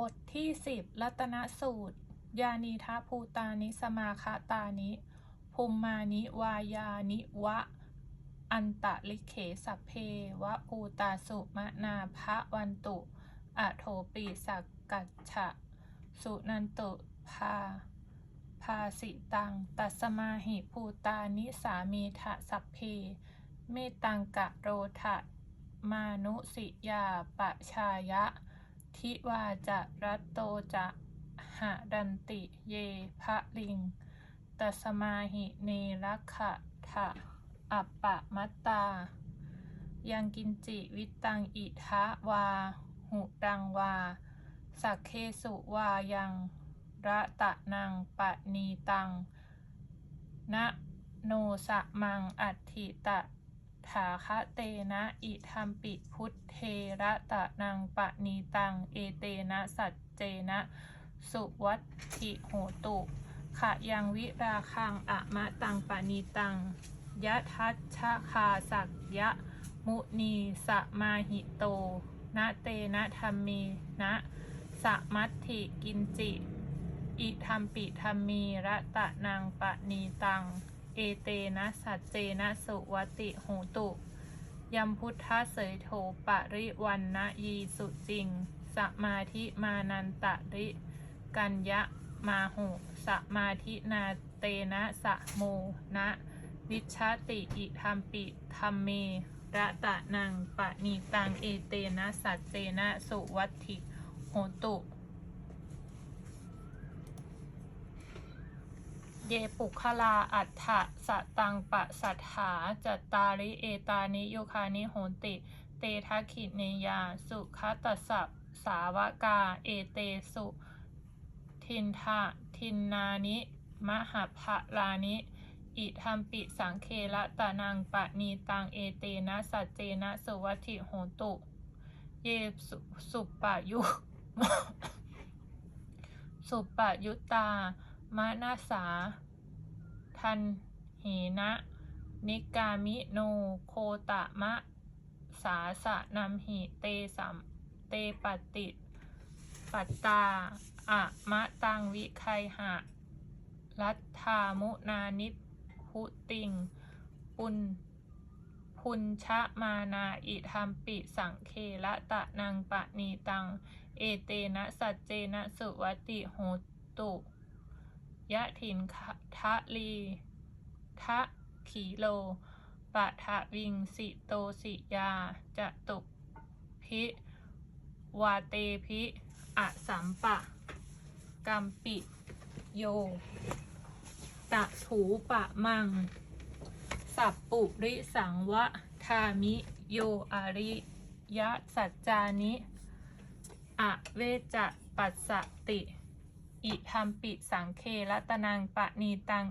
บทที่สิบรัตนสูตร ยานีทาภูตานิสมาคตานิ ภูมมานิวายานิวะ อันตะลิเขสัพเพวะภูตาสุมนาภะวันตุ อโทปิสักกัจฉะ สุนันตุภาภาสิตัง ตัสมาหิภูตานิสามีทะสัพเพ เมตังกะโรทะ มานุสิยาปะชายะ ทิวาจะรัตโตจะหะดันติเยพะลิงตัสมาหิเนรักขะทะอัปปะมัตตา ยังกินจิวิตังอิทะวา หุดังวา สักเคสุวายังระตะนังปะนีตัง นะโนสะมังอัตถิตะ ถาคะเตนะอิทัมปิพุทเทระตะนังปะนีตัง เอเตนะสัจเจนะ สุวัตถิโหตุขะยังวิราคังอะมะตังปะนีตังยะทัชชะคาสักยะ มุนีสมาหิโตนะเตนะธรรมีนะสมัตถิกินจิ อิทัมปิธรรมีระตะนังปะนีตัง เอเตนะสัจเจนะสุวติโหตุยัมพุทธะเสยโถปริวันนะยีสุจริง สมาธิมานันตะริกัญญะมาหุสมาธินาเตนะสะโมนะวิชชติอิธรรมปิธรรมเมระตะนังปะนีตังเอเตนะสัจเจนะสุวัติโหตุ เยปุคลาอัฏฐะสะตังปะสัทธาจัตตาริเอตานิโยคานิโหนติ เตทัคขิเนยา สุขตัสสะสาวกา เอเตสุ ทินทะทินนานิ มหาภลานิ อิทัมปิสังเคละตานังปะนีตังเอเตนะสัจเจนะสุวัติโหตุ เยสุสุปะยุ สุปปะยุตามะนาสา ทันเหนะ นิกามิโน โคตะมะ สาสะนัมหิเตสัมเตปฏิปัตตาอะมะตังวิไคหะ รัตธามุนานิพุติง ปุณพุญชะมานาอิทัมปิสังเคละตะนังปะนีตัง เอเตนะสัจเจนะสุวัติโหตุ ยะถินทะลีทะขีโลปะทะวิงสิโตสิยาจะตุพิวาเตพิอะสัมปะกัมปิโย ตะถูปะมัง สัพปุริสังวะทามิโยอาริยะสัจจานิอะเวจะปัสสติ อิทัมปิสังเครัตนังปะนีตัง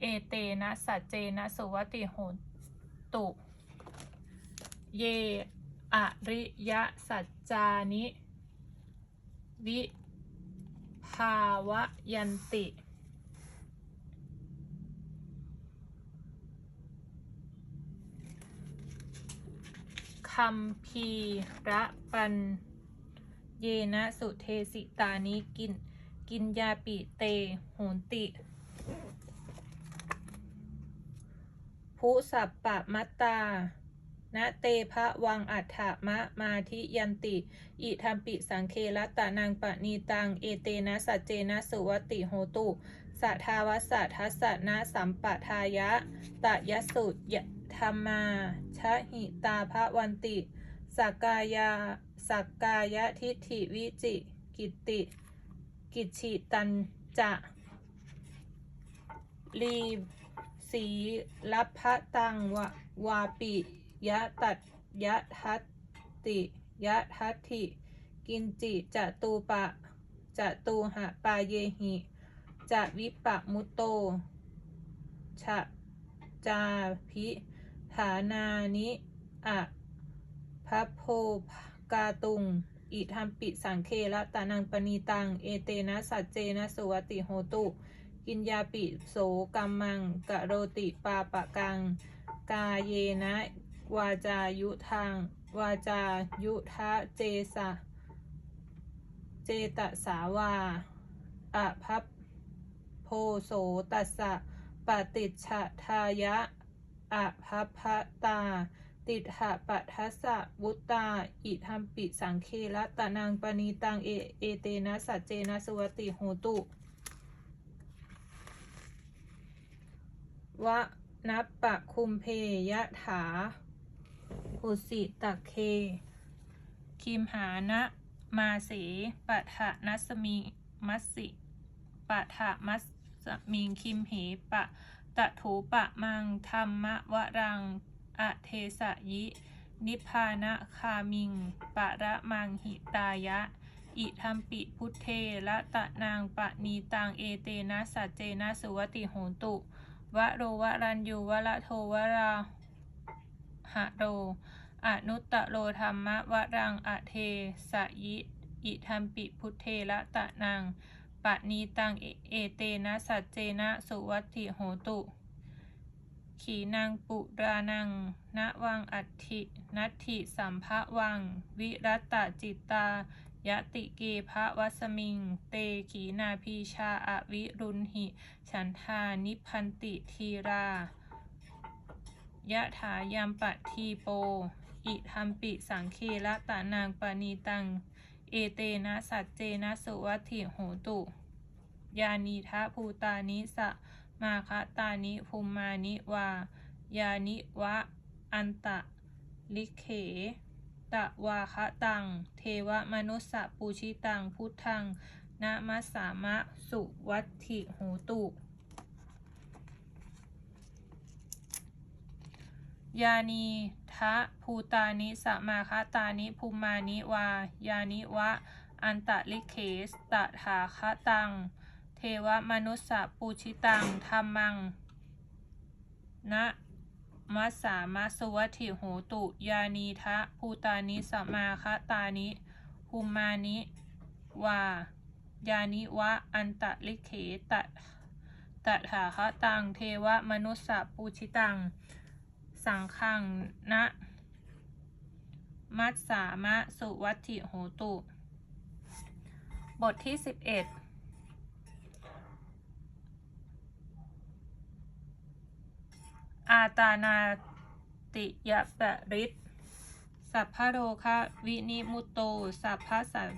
เอเตนะสัจเจนะสุวัติโหตุ เย อริยะสัจจานิ วิภาวะยันติคัมพีระปัน เยนะสุเทสิตานิกิน กินยาปิเตโหนติผู้สัปปะมัตตานะเตภะวังอัฏฐมะมาทิยันติ อิทัมปิสังเครัตตานังปะนีตัง เอเตนะสัจเจนะสุวติโหตุสัทธาวัสทัสสนะสัมปทายะ ตะยสุยธรรมาชะหิตาภวันติ สักกายา สักกายทิฏฐิวิจิกิตติ กิจฉิตันจะลีสีลัพะตังวะวาปิยะตัดยะทัตติยะทัตถิ กินจิจะตูปะจะตูหะปาเยหิจะวิปะมุตโตชะจาพิฐานานิอะพัพโพกาตุง อิทัมปิสังเคละตานังปณีตัง เอเตนะสัจเจนะสุวติโหตุ กินยาปิโสกัมมังกะโรติปาปะกัง กาเยนะ วาจายุทาง วาจายุทะเจสะ เจตสาวาอะพัพโพโสตัสสะปฏิจฉทายะอะพัพพตา ติดหะปัทัสสะวุตตา อิทัมปิสังเคละตะนางปณีตังเอเอเตนะสัจเจนะสวติโหตุ วะนับปะคุมเพยะถาอุสิตะเค คิมหานะมาเสปะทะนัสมิมัสสิปะทะมัสมิงคิมเหปะตะถูปะมังธรรมวะรัง อะเทสะยิ นิพพานะคามิง ปะระมังหิตายะ อิทัมปิพุทเทละตะนางปะนีตังเอเตนะสัจเจนะสุวติโหนตุ วะโรวะรันยูวะละโทวะราหะโร อนุตตะโลธรรมะวะรังอะเทสะยิ อิทัมปิพุทเทละตะนางปะนีตังเอเตนะสัจเจนะสุวัติโหตุ ขีนางปุรานังณวังอัตถินัตถิสัมภะวัง วิรัตจิตตายติเกภะวัสมิง เตขีนาพีชาอวิรุณหิ ฉันทานิพันติทีรายะถายามปะทีโป อิทัมปิสังเคละตานางปณีตัง เอเตนะสัจเจนะสุวัติโหตุ ยานีทะภูตานิสะ มาคะตานิภูมานิวา ยานิวะ อันตะ ลิเข ตะวาคะตัง เทวมนุสสะปูชิตัง พุทธังนะมัสสามะ สุวัตถิโหตุ ยานีทะภูตานิสมาคตานิภูมานิวา ยานิวะ อันตะลิเคสตถาคตัง เทวมนุสสะปูชิตังธรรมัง นะมัสสามาสวัติโหตุ ยานีทะภูตานิสมาคตานิภูมานิวายานิวะ อันตะลิเคตะตะถาคะตัง เทวมนุสสะปูชิตัง สังขัง นะ มัสสามะสุวัติโหตุ บทที่สิบเอ็ด อาตานาติยปริตสัพพโรคะวินิมุตโต สัพพสัต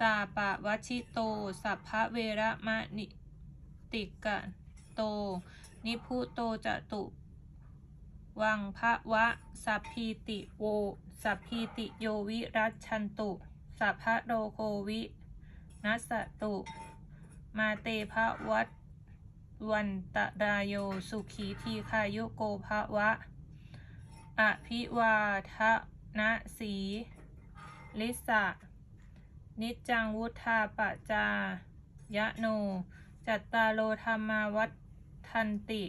ตาปะวัชิโต สัพพเวระมะนิติกะโต นิพุโตจตุ วังพระวะ สัพพีติโว สัพพีติโยวิรัชชันตุ สัพพโรโควินัสตุ มาเตภวัต วันตะดายโยสุขีทีคายุโกภะวะ อภิวาทะนะสีลิสะ นิจจังวุธาปจายะโน จัตตาโลธรรมาวัทันติ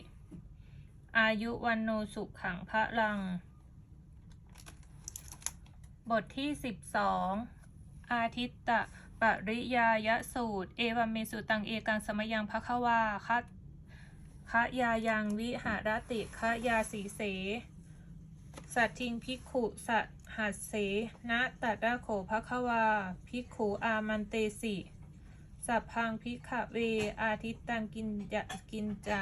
อายุวันโนสุขขังพระลัง บทที่สิบสองอาทิตตะปริยายสูตร เอวเมสุตังเอกังสมยังภควาคะ คะยายังวิหารติคะยาสีเส สัตทิงพิกขุสัหัสเสนะตัดดาโขภควา พิกขุอามันเตสิสัพพังพิกขเว อาทิตตังกินจะกินจะ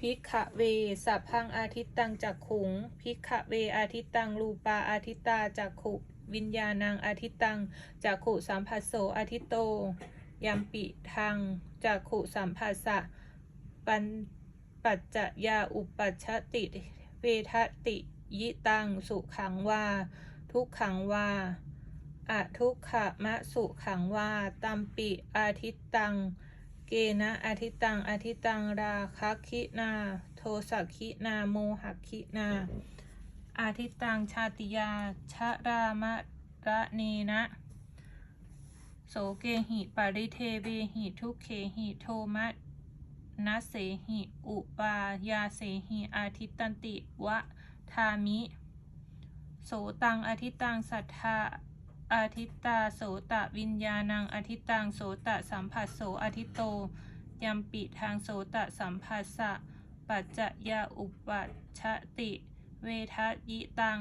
พิกขเว สัพพังอาทิตตังจักขุง พิกขเว อาทิตตังรูปาอาทิตตาจักขุวิญญาณังอาทิตตังจักขุสัมผัสโสอาทิตโตยัมปิทังจักขุสัมผัสสะ ปันปัจจยาอุปัชติเวทติยิตังสุขังวาทุกขังวาอะทุกขมะสุขังวาตัมปิอาทิตตัง เกนะอาทิตตังอาทิตตังราคะคินา โทสักคินาโมหคินา อาทิตตังชาติยาชะรามะระเนนะ โสเกหิปาริเทเวหิทุกเขหิโทมะ นัสเสหิ อุปายาเสหิ อาทิตตันติ วะทามิ โสตังอาทิตตัง สัทธาอาทิตตาโสตะวิญญาณังอาทิตตังโสตะสัมผัสโสอาทิตโตยัมปิทางโสตะสัมผัสสะปัจจะยาอุปัชติ เวทยิตัง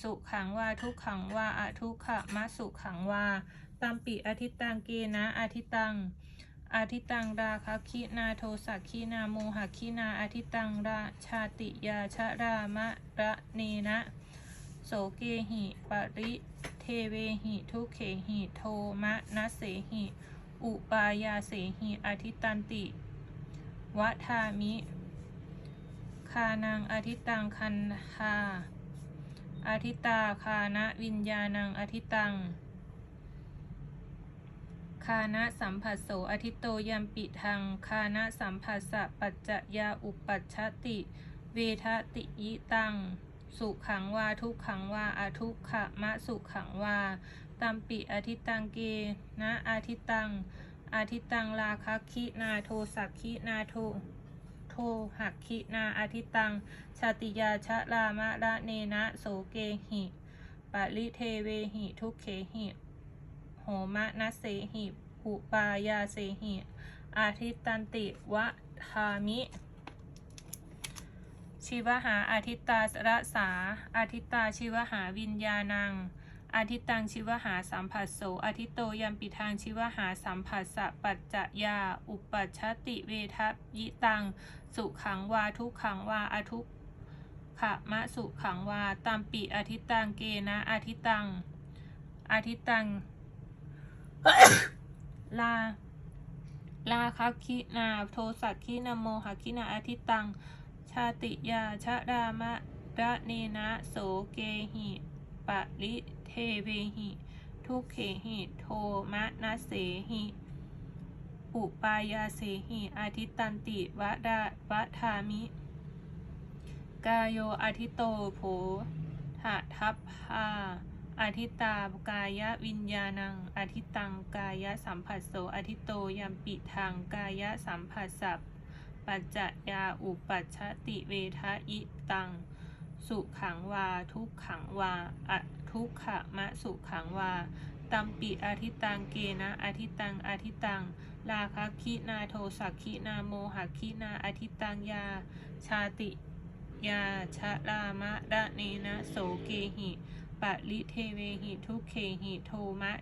สุขังวาทุกขังวาอทุกขมะสุขังวาตตัมปิอธิตังเกนะอธิตัง อาทิตังราคะคินาโทสักคินาโมหะคินาอธิตังราชาติยาชะรามะระเนนะโสเกหิปริเทเวหิทุเขหิโทมะนะเสหิอุปายาเสหิอธิตันติวะทามิคานังอธิตังคันคาอธิตาคานะวิญญาณังอธิตัง คานะสัมผัสโสอธิโตยัมปิทัง คานะสัมผัสสะปัจจยาอุปัชชติ เวทติยิตัง สุขังวาทุกขังวาอาทุกขะมะสุขังวาตัมปิอธิตังเกนะอาทิตัง อาทิตังราคะคินาโทสักคินาโทโทหักคินาอาทิตัง ชาติยาชะรามะระเนนะโสเกหิปะริเทเวหิทุกเขหิ โหมะนะเสหิอุปายาเสหิอาทิตันติวะทามิชิวหาอาทิตตาสระสาอาทิตตาชิวหาวิญญาณังอาทิตังชิวหาสัมผัสโสอาทิโตยัมปิทางชิวหาสัมผัสสะปัจจยา อุปัชติเวทัยิตัง สุขังวาทุกขังวาอทุกขะมะสุขังวาตัมปิอาทิตังเกนะอาทิตังอาทิตัง ลา ลาคัคคินา โทสักคินาโมหคินาอาทิตัง ชาติยาชะรามะระเนนะโสเกหิปะริเทเวหิ ทุกเขหิโทมะนะเสหิอุปายาเสหิอาทิตันติวะดาวะทามิ กายโยอาทิโตโภทะทัพพา อาทิตากายวิญญาณังอาทิตังกายสัมผัสโสอาทิโตยัมปิทางกายสัมผัสสัพปัจจยาอุปัชติเวทะอิตัง สุขังวา ทุกขังวาอะทุกขะมะสุขังวา ตัมปิอาทิตังเกนะอาทิตังอาทิตัง ลาคคินาโทสักคินาโมหคินาอาทิตังยา ชาติยาชะรามะระเนนะโสเกหิ ปะลิเทเวหิทุเขหิโทมะ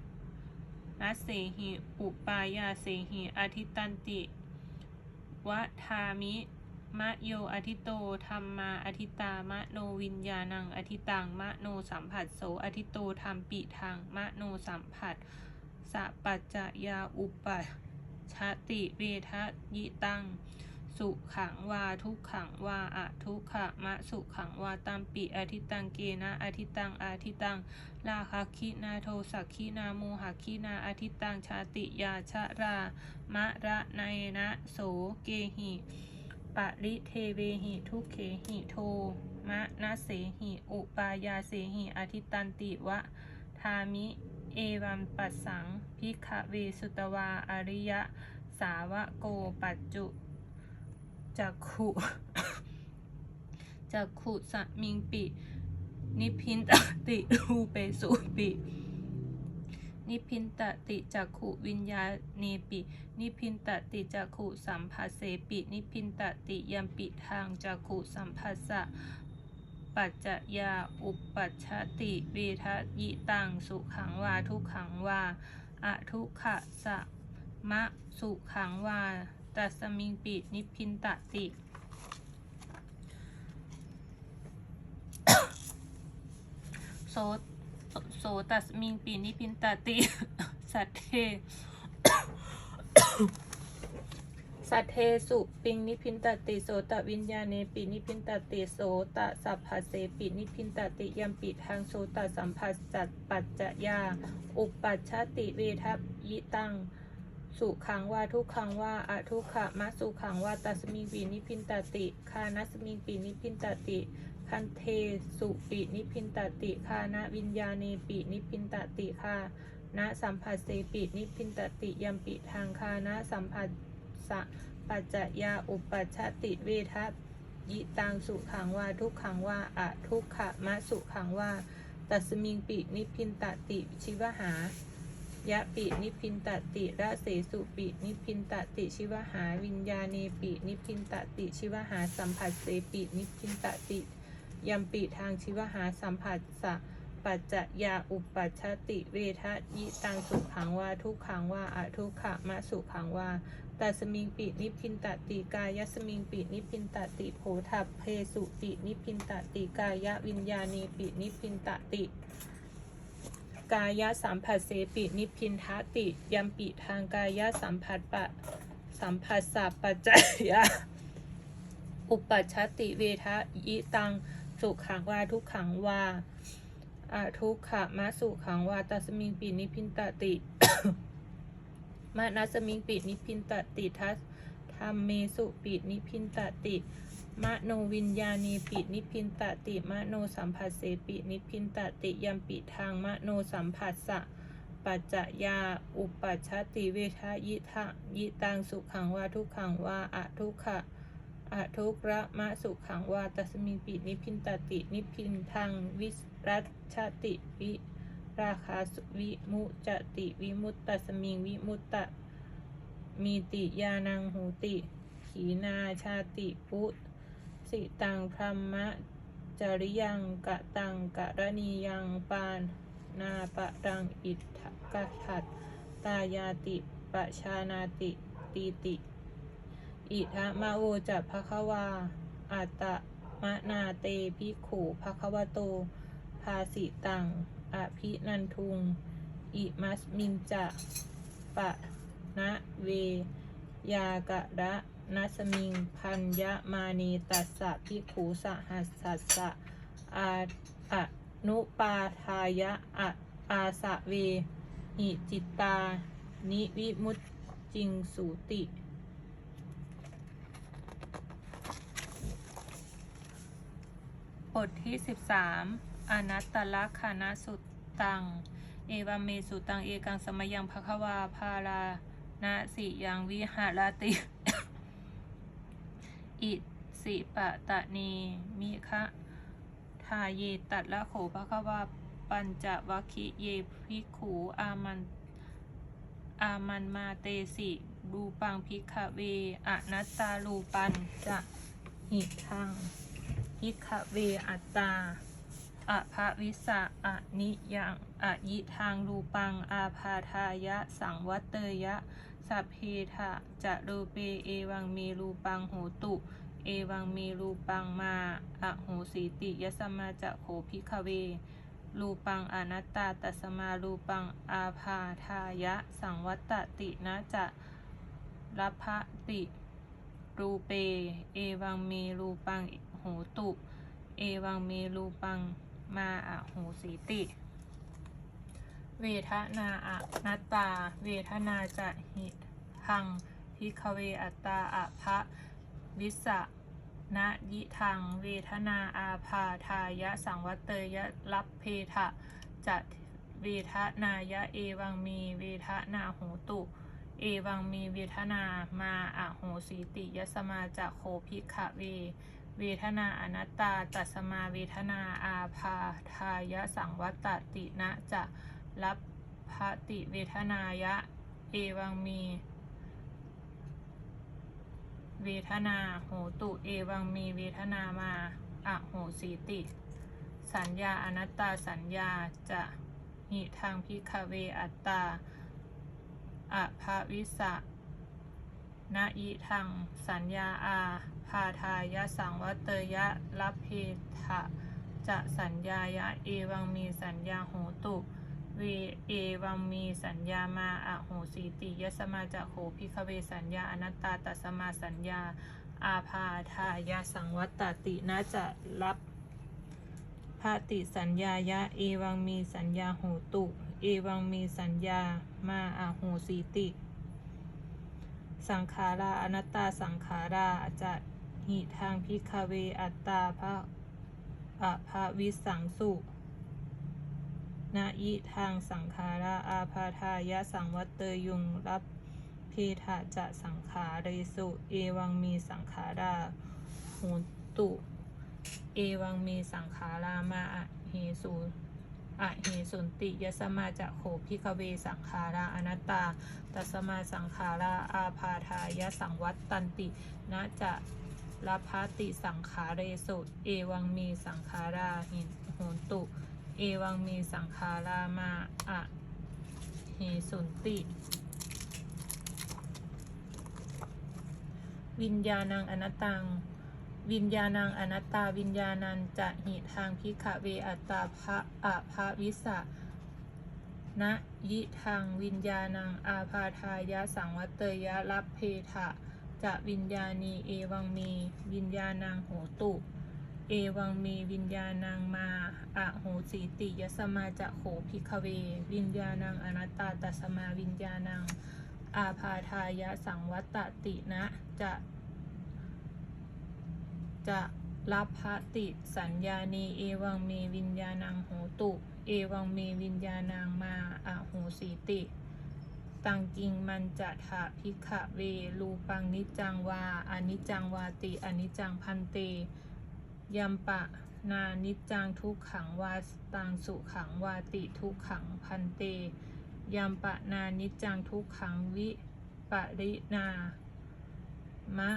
นัสเสหิอุปายาเสหิอาทิตันติวะทามิมะโยอทิโตธรรมาอทิตามะโนวิญญาณังอทิตังมะโนสัมผัสโสอทิโตธรรมปิทางมะโนสัมผัสสะปัจจยาอุปชติเวทะยิตัง สุขังวาทุกขังวาอะทุกขะมะสุขังวาตัมปิอาทิตังเกนะอาทิตังอาทิตังลาคคินาโทสักคินาโมหคินาอาทิตังชาติยาชะรามะระไนนะโสเกหิปะริเทเวหิทุกเขหิโทมะนะเสหิอุปายาเสหิอาทิตันติวะทามิเอวัมปัสสังพิกขเวสุตวาอริยะสาวะโกปัจจุ จักขุจักขุสมิงปิ นิพินตติรูเปสุปินิพินตติจักขุวิญญาเนปิ นิพินตติจักขุสัมผัสเสปิ นิพินตติยัมปิทางจักขุสัมผัสสะ ปัจจยาอุปัชติเวทยิตังสุขังวาทุขังวาอะทุขะสะมะสุขังวา ตัสมิงปินิพินตติ โสโสตัสมิงปีนิพินตติ สัตเท สัตเทสุปิงนิพินตติ โสตวิญญาเนปินิพินตติ โสตสัพพเสปินิพินตติยัมปิทางโสตสัมผัสจัตปัจจยา อุปัชชติเวทัยิตัง สุขังวาทุกขังวาอะทุกขะมะสุขังวาตัสมิงปีนิพินตติคานัสมิงปีนิพินตติคันเทสุปินิพินตติคานะวิญญาเนปินิพินตติคานะสัมผัสเสปินิพินตติยัมปิทางคานะสัมผัสสะปัจจยาอุปัชชติเวทัยิตังสุขังวาทุกขังวาอะทุกขะมะสุขังวาตัสมิงปินิพินตติชิวหา ยะปินิพินตติระเสสุปินิพินตติชิวหาวิญญาเนปินิพินตติชิวหาสัมผัสเสปินิพินตติยัมปิทางชิวหาสัมผัสสะปัจจยาอุปัชติเวทะยิตังสุขังวาทุกขังวาอะทุกขะมะสุขังวาตัสมิงปินิพินตติกายสมิงปินิพินตติโพธัพเพสุปินิพินตติกายวิญญาณีปินิพินตติ กายสัมผัสเสปินิพินทติยัมปิทางกายสัมผัสปะสัมผัสสะปัจจยาอุปัชติเวทะยิตังสุขังวาทุกขังวาอะทุกขะมะสุขังวาตัสมิงปินิพินตติมะนัสมิงปินิพินตติทัสธรรมเมสุปินิพพินตติ มะโนวิญญาณีปินิพินตติมะโนสัมผัสเสปินิพินตติยัมปิทางมะโนสัมผัสสะปัจจยาอุปัชชติเวทยิทะยิตังสุขังวาทุกขังวาอะทุกขะอะทุกระมะสุขังวาตัสมิปินิพินตตินิพินทางวิรัชติวิราคาสุวิมุจติวิมุตตสมิงวิมุตตมีติยานังหูติ ขีนาชาติปุ สิตังพรหมะจริยังกะตังกะระนียังปานนาปะรังอิทธกะทัตตายาติปะชานาติตีติ อิทะมะโอจะภะควาอัตตะมะนาเตภิขุภะควะโต ภาสิตังอภินันทุง อิมัสมินจะปะนะเวยากะระ นัสมิง พันยะมานีตัสสะภิขุสหัสสัสสะอาอะนุปาทายะอะอาสะเวหิจิตตา นิวิมุตจิงสูติ บทที่ 13 อนัตตลักขานะสุตตัง เอวาเมสุตัง เอกังสมยังภควาพารานสิยังวิหารติ อิสิปะตะเนมิคะทาเยตัดละโขภควาปัญจวัคคิเยภิกขูอามันอามันมาเตสิรูปังพิกขเวอนัตตารูปันจะหิทังพิกขเวอัตตาอะภะวิสะอะนิยังอะยิทางรูปังอาพาทายะสังวัตเตยะ สัพเพทะจะรูเปเอวังมีรูปังโหตุ เอวังมีรูปังมาอะโหสีติยสมาจะโขพิกเวรูปังอนัตตาตัสมารูปังอาพาทายะ สังวัตตินะจะรัพติ รูเป เอวังมีรูปังโหตุ เอวังมีรูปังมาอะโหสีติ เวทนาอะนัตตา เวทนาจะหิทังพิคเวอัตตาอะภะวิสะนะยิทัง เวทนาอาพาทายะสังวัตเตยะรับเพทะจะเวทนายะเอวังมี เวทนาโหตุ เอวังมีเวทนามาอะโหสีติยสมาจะโคภิกขเว เวทนาอนัตตาตัสมาเวทนาอาพาทายะสังวัตตตินะจะ รับพติเวทนายะ เอวังมี เวทนาโหตุเอวังมีเวทนามาอะโหสีติ สัญญาอนัตตาสัญญาจะหิทางพิคเวอัตตาอะภาวิสะนะยิทังสัญญาอาพาทายะสังวัตเตยะรับเพทะจะสัญญายะเอวังมีสัญญาโหตุ เวเอวังมีสัญญามาอะโหสีติยสมาจะโหพิคเวสัญญาอนัตตาตัสมาสัญญา อาพาทายะสังวัตตตินะจะรับพาติสัญญายะเอวังมีสัญญาโหตุ เอวังมีสัญญามาอะโหสีติ สังขาราอนัตตาสังขาราจะหิทางพิคเวอัตตาพระอะภาวิสังสุ นายิทางสังขาราอาพาทายะสังวัตเตยุงรับเพทะจะสังขาเรสุเอวังมีสังขาราโหตุ เอวังมีสังขารามาอะเหสุอะเหสุนติยสมาจะโขพิคเวสังขาราอนัตตาตัสมาสังขาราอาพาทายะสังวัตตันตินะจะลพาติสังขาเรสุเอวังมีสังขาราหินโหนตุ เอวังมีสังขารามาอะเหสุนติ วิญญาณังอนัตตัง วิญญาณังอนัตตา วิญญาณันจะหิทางพิขเวอัตตาภะอะภะวิสะนะยิทางวิญญาณังอาพาทายะสังวัตเตยะรับเพทะจะวิญญาณีเอวังมี วิญญาณังโหตุ เอวังเมวิญญาณังมาอะโหสีติยสมาจะโขพิกเว วิญญาณังอนัตตาตัสมาวิญญาณัง อาพาทายะสังวัตตินะจะจะรับพติสัญญานีเอวังเมวิญญาณังโหตุ เอวังเมวิญญาณังมาอะโหสีติตังกิงมันจะถะพิกะเว รูปังนิจังวาอนิจังวาติอนิจังพันเต ยัมปะนานิจจังทุกขังวาตังสุขังวาติทุกขังพันเตยัมปะนานิจจังทุกขังวิปรินามะ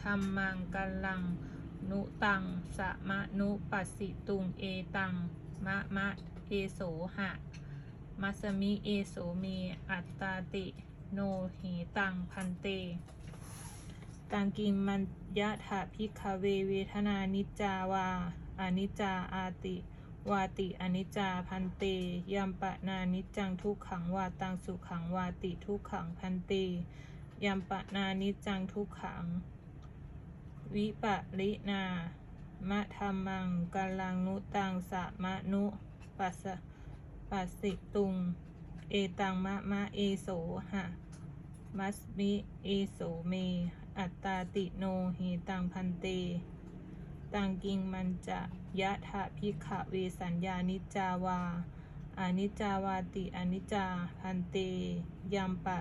ธรรมังกัลลัง นุตัง สะมะนุปัสสิตุง เอตัง มะมะเอโสหะ มัสมิเอโสเม อัตตาติ โนเหตัง พันเต ตังกิมมันยะถาพิคาเวเวทนานิจจาวาอนิจจาอาติ วาติอนิจจาพันเตยัมปะนานิจจังทุกขังวาตังสุขังวาติทุกขังพันเตยัมปะนานิจจังทุกขัง วิปะรินามะธรรมังกัลลังนุตังสะมะนุปัสสปัสสิตุง เอตังมะมะเอโสหะ มัสมิเอโสเม อัตตาติโนเหตังพันเต ตังกิงมันจะยะถะพิขะเวสัญญานิจาวาอานิจาวาติอนิจจาพันเตยัมปะ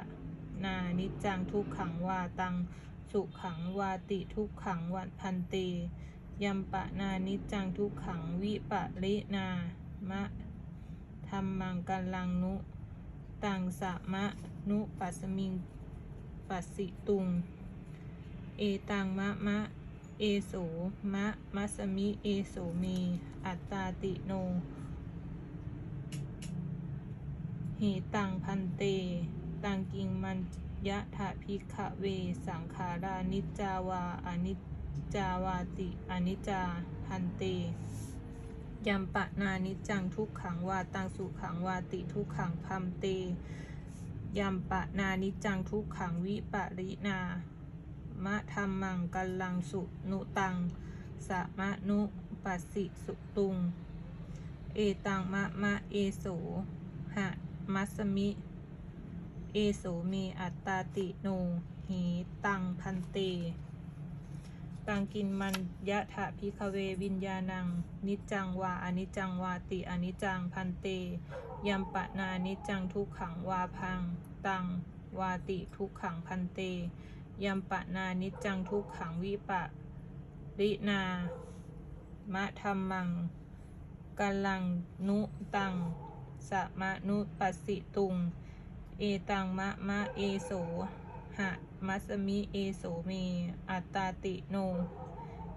นานิจังทุกขังวาตัง สุขังวาติทุกขังวันพันเตยัมปะนานิจังทุกขังวิปะรินามะธรรมังกัลลังนุ ตังสะมะนุปัสมิง ปัสสิตุง เอตังมะมะ เอโสมะมัสมิ เอโสเม อัตตาติโนเหตังพันเต ตังกิงมันยะถะพิกะเว สังขารานิจาวาอนิจาวาติอนิจาพันเตยัมปะนานิจจังทุกขังวาตังสุขังวาติทุกขังพัมเต ยัมปะนานิจังทุกขังวิปรินามะธรรมังกัลลังสุนุตังสะมะนุปัสสิสุตุง เอตังมะมะเอโสหะมัสมิ เอโสเมอัตตาติโนหีตังพันเตตังกินมันยะถะพิคเววิญญาณัง นิจังวาอนิจังวาติอนิจังพันเต ยัมปะนานิจังทุกขังวาพัง ตัง วาติทุกขังพันเต ยัมปะนานิจังทุกขังวิปะรินามะธรรมังกัลลังนุตังสะมะนุปัสสิตุง เอตังมะมะเอโสหะมัสมิเอโสเม อัตตาติโน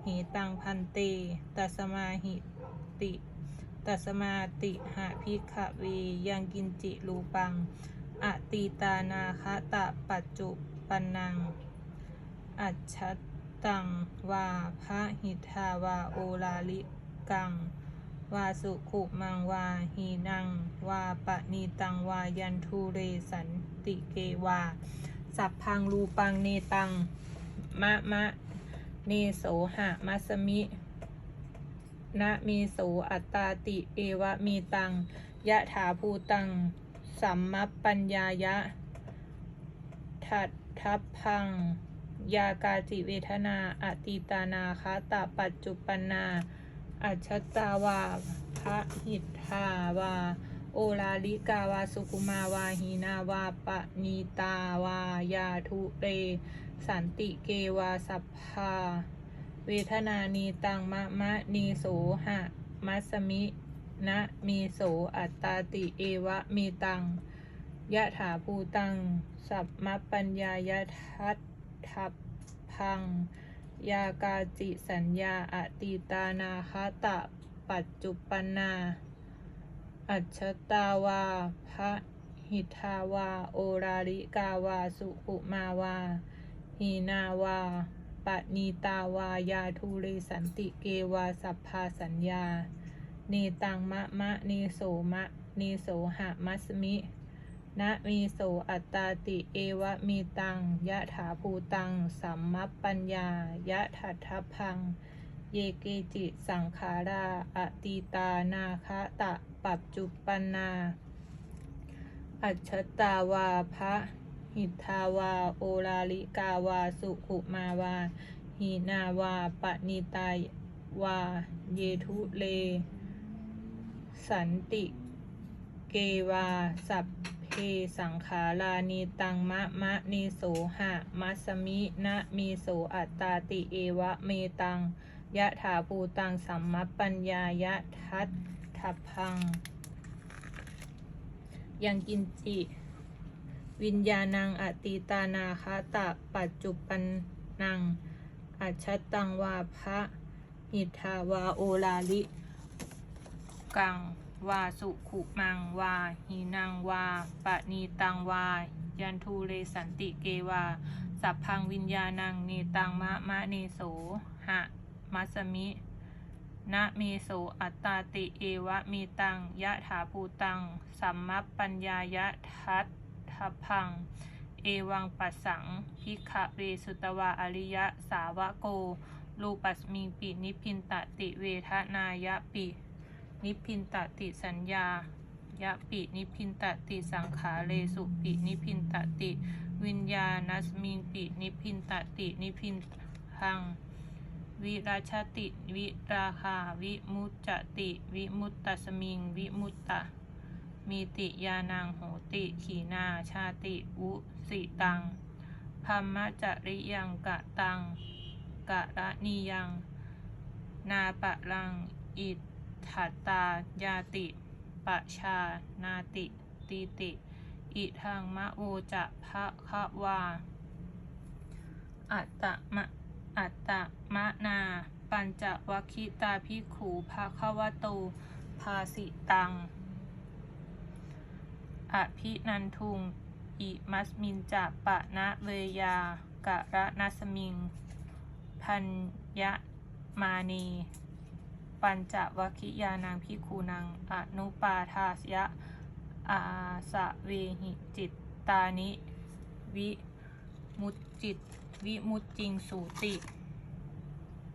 หิตังพันเต ตัสมาหิติ ตัสมาติหะพิขเวยังกินจิรูปัง อตีตานาคตะปัจจุปันนัง อัจฉตังวาพระหิทาวาโอลาลิกัง วาสุขุมังวาหีนัง วาปะนีตังวายันทูเรสันติเกวา สัพพังรูปังเนตัง มะมะ เนโสหะมัสมิ นะเมโสอัตตาติ เอวะเมตัง ยะถาภูตัง สัมมัปปัญญายะ ทัดทัพพัง ยากาจิเวทนาอติตานาคาตาปัจจุปนนาอัจฉตาวาพระหิทธาวา โอลาลิกาวาสุกุมาวาหีนาวาปะนีตาวายาทุเร สันติเกวาสัพพา เวทนานีตังมะมะนีโสหะมัสมินะมีโสอัตตาติเอวะมีตังยะถาภูตัง สัพมปัญญายะทัตทัพพัง ยากาจิสัญญาอติตานาคตะ ปัจจุปนนา อัจฉตาวาพระหิทาวา โอราริกาวา สุขุมาวา หีนาวา ปณีตาวายาทูเรสันติเกวาสัพพาสัญญา เนตังมะมะเนโสมะเนโสหะมัสมิ นะมีโสอัตตาติเอวะมีตัง ยะถาภูตัง สัมมัปปัญญา ยะถัทธพัง เยเกจิสังขาราอตีตานาคะตะ ปัจจุปนนาอัจฉตาวาพระ หิทาวา โอลาลิกาวา สุขุมาวาหีนาวาปณิตาวา เยทุเล สันติเกวา สัพเพสังขารานีตังมะมะนีโสหะมัสมินะมีโสอัตตาติเอวะเมตังยะถาภูตังสัมมัปปัญญายะทัตถพัง ยังกินจิ วิญญาณังอติตานาคาตะปัจจุปันนัง อัจฉตังวาพระหิทาวาโอลาลิ กังวาสุขุมังวาหีนังวาปะนีตังวา ยันทูเรสันติเกวา สัพพังวิญญาณังเนตังมะมะเนโสหะมัสมินะเมโสอัตตาติเอวะมีตังยะถาภูตัง สัมมัปปัญญายะทัต ถพัง เอวังปัสสังพิกขเวสุตวาอริยะสาวะโกรูปัสมิงปินิพินตติเวทนายะปิ นิพินตติสัญญายะปินิพินตติสังขาเรสุปินิพินตติ วิญญาณสมิงปินิพินตตินิพินทังวิราชติ วิราคา วิมุตจติ วิมุตตสมิง วิมุตตะ มีติยานังโหติขีนาชาติวุสิตังพัมมะจริยังกะตังกะระนียัง นาปะรังอิทัตตายาติปะชานาติตีติ อิทังมะโอจะภะคะวา อัตตะมะอัตตะมะนา ปัญจวัคคิตาภิกขูภะคะวะโตภาสิตัง อภินันทุง อิมัสมินจะปะนะเวยากะระนัสมิง พันยะมานี ปัญจวคิยานังพิคูนังอนุปาทาสยะ อาสะเวหิจิตตานิ วิมุตจิต วิมุตจิงสูติ